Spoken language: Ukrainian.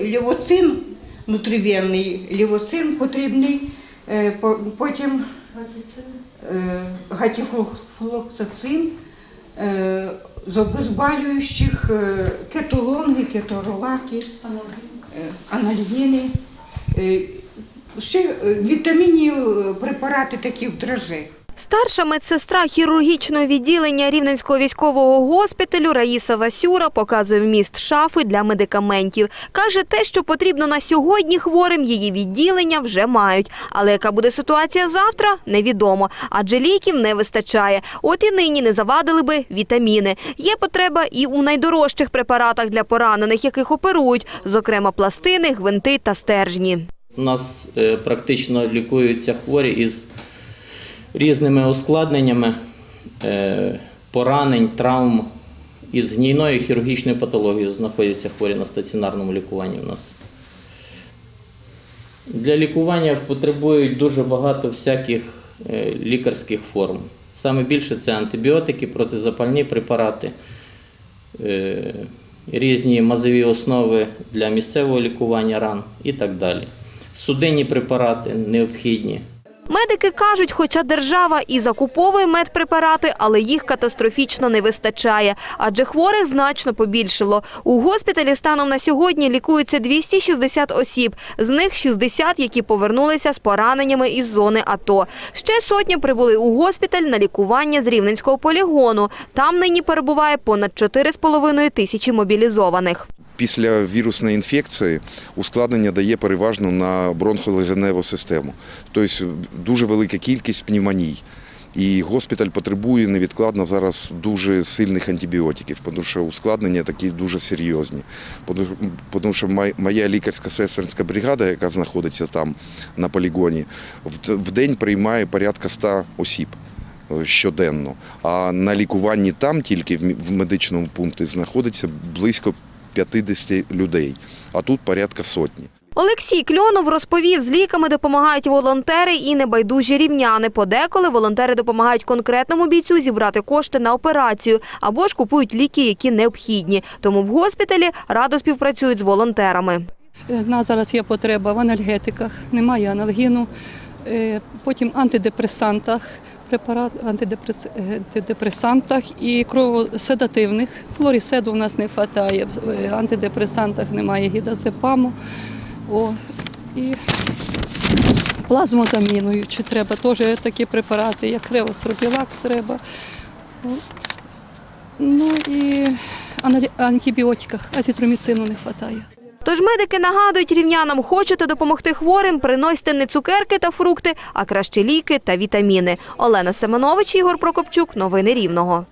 Лівоцин, внутрівенний лівоцин потрібний, е, потім е, гатіфлоксацин, е, з обезболюючих, кетолонги, кеторолаки, анальгіни, ще вітамінні препарати такі в дрожжах. Старша медсестра хірургічного відділення Рівненського військового госпіталю Раїса Васюра показує вміст шафи для медикаментів. Каже, те, що потрібно на сьогодні хворим, її відділення вже мають. Але яка буде ситуація завтра, невідомо, адже ліків не вистачає. От і нині не завадили би вітаміни. Є потреба і у найдорожчих препаратах для поранених, яких оперують, зокрема пластини, гвинти та стержні. У нас е, практично лікуються хворі із різними ускладненнями е, поранень, травм. Із гнійною хірургічною патологією знаходяться хворі на стаціонарному лікуванні у нас. Для лікування потребують дуже багато всяких е, лікарських форм. Саме більше це антибіотики, протизапальні препарати, е, різні мазові основи для місцевого лікування ран і так далі. Судинні препарати необхідні. Медики кажуть, хоча держава і закуповує медпрепарати, але їх катастрофічно не вистачає, адже хворих значно побільшало. У госпіталі станом на сьогодні лікуються 260 осіб, з них 60, які повернулися з пораненнями із зони АТО. Ще сотні прибули у госпіталь на лікування з Рівненського полігону. Там нині перебуває понад 4,5 тисячі мобілізованих. Після вірусної інфекції ускладнення дає переважно на бронхолегеневу систему, тобто дуже велика кількість пневмоній. І госпіталь потребує невідкладно зараз дуже сильних антибіотиків, тому що ускладнення такі дуже серйозні. Тому- що моя лікарська сестринська бригада, яка знаходиться там на полігоні, в- в день приймає порядка 100 осіб е, щоденно. А на лікуванні там тільки в медичному пункті знаходиться близько 50 людей, а тут порядка сотні. Олексій Кльонов розповів, з ліками допомагають волонтери і небайдужі рівняни. Подеколи волонтери допомагають конкретному бійцю зібрати кошти на операцію або ж купують ліки, які необхідні. Тому в госпіталі радо співпрацюють з волонтерами. У нас зараз є потреба в анальгетиках, немає аналгіну, е, потім антидепресантах, препарат антидепрес- е, антидепресантах і кровоседативних. Флоріседу в нас не вистачає, в антидепресантах немає гідазепаму. О, і плазмозамінуючі треба, теж такі препарати, як кревосорбілак треба. Ну і антибіотиках, азітроміцину не вистачає. Тож медики нагадують рівнянам, хочете допомогти хворим, приносьте не цукерки та фрукти, а краще ліки та вітаміни. Олена Семенович, Ігор Прокопчук. Новини Рівного.